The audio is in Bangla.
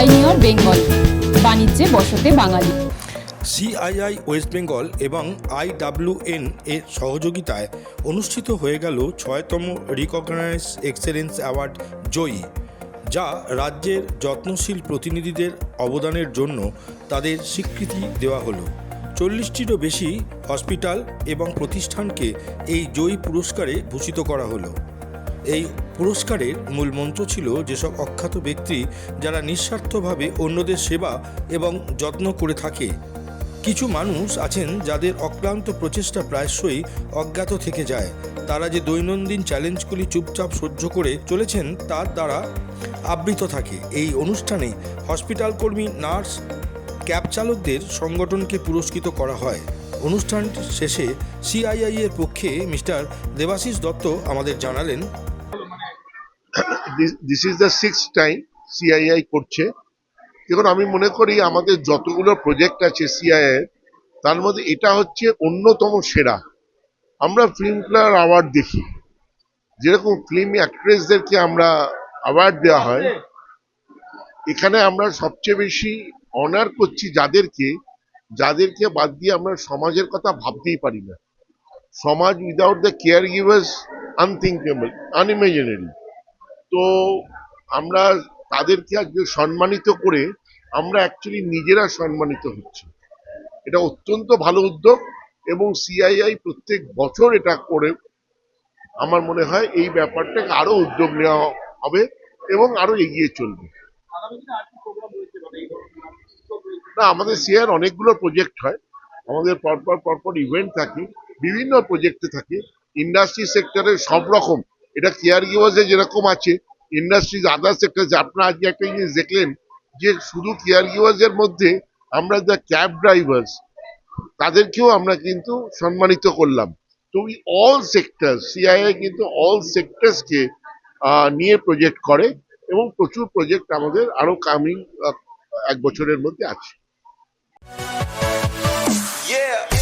পাইনিয়র বেঙ্গল, বাণিজ্যে বসতে বাঙালি। সিআইআই ওয়েস্ট বেঙ্গল এবং আইডাব্লিউএন এর সহযোগিতায় অনুষ্ঠিত হয়ে গেল ছয়তম রিকগনাইজ এক্সেলেন্স অ্যাওয়ার্ড জয়ী, যা রাজ্যের যত্নশীল প্রতিনিধিদের অবদানের জন্য তাদের স্বীকৃতি দেওয়া হলো। চল্লিশটিরও বেশি হসপিটাল এবং প্রতিষ্ঠানকে এই জয়ী পুরস্কারে ভূষিত করা হলো। এই পুরস্কারের মূল মন্ত্র ছিল যেসব অখ্যাত ব্যক্তি যারা নিঃস্বার্থভাবে অন্যদের সেবা এবং যত্ন করে থাকে। কিছু মানুষ আছেন যাদের অক্লান্ত প্রচেষ্টা প্রায়শই অজ্ঞাত থেকে যায়। তারা যে দৈনন্দিন চ্যালেঞ্জগুলি চুপচাপ সহ্য করে চলেছেন তার দ্বারা আবৃত থাকে। এই অনুষ্ঠানে হসপিটাল কর্মী, নার্স, ক্যাব চালকদের সংগঠনকে পুরস্কৃত করা হয়। অনুষ্ঠান শেষে সিআইআই এর পক্ষে মিস্টার দেবাশিস দত্ত আমাদের জানালেন this is the six time CII করছে। দেখুন, আমি মনে করি আমাদের যতগুলো প্রজেক্ট আছে সিআইআই তার মধ্যে এটা হচ্ছে অন্যতম সেরা। আমরা ফিল্ম ফেয়ার অ্যাওয়ার্ড দেখি। যেরকম ফিল্ম অ্যাক্ট্রেসদেরকে আমরা অ্যাওয়ার্ড দেওয়া হয়, এখানে আমরা সবচেয়ে বেশি অনার করছি যাদেরকে যাদেরকে বাদ দিয়ে আমরা সমাজের কথা ভাবতেই পারি না। সমাজ without the care givers unthinkable unimaginary তো আমরা তাদেরকে আজকে সম্মানিত করে আমরা অ্যাকচুয়ালি নিজেরা সম্মানিত হচ্ছি। এটা অত্যন্ত ভালো উদ্যোগ এবং সিআইআই প্রত্যেক বছর এটা করে আমার মনে হয় এই ব্যাপারটাকে আরও উদ্যোগ নেওয়া হবে এবং আরও এগিয়ে চলবে। না, আমাদের সিআর অনেকগুলো প্রজেক্ট হয়। আমাদের পরপর পরপর ইভেন্ট থাকে, বিভিন্ন প্রজেক্টে থাকে। ইন্ডাস্ট্রি সেক্টরে সব রকম এটা কেয়ার গিভার্সে যেরকম আছে ইন্ডাস্ট্রিজ আদার সেক্টর আপনি আজকে একটা জিনিস দেখলেন, যে শুধু কেয়ার গিভার্সের মধ্যে আমরা দ্য ক্যাব ড্রাইভার্স তাদেরকেও আমরা কিন্তু সম্মানিত করলাম তো উই অল সেক্টর সিআইআই কিন্তু অল সেক্টরসকে নিয়ে প্রজেক্ট করে এবং প্রচুর প্রজেক্ট আমাদের আরও কামিং এক বছরের মধ্যে আছে Yeah.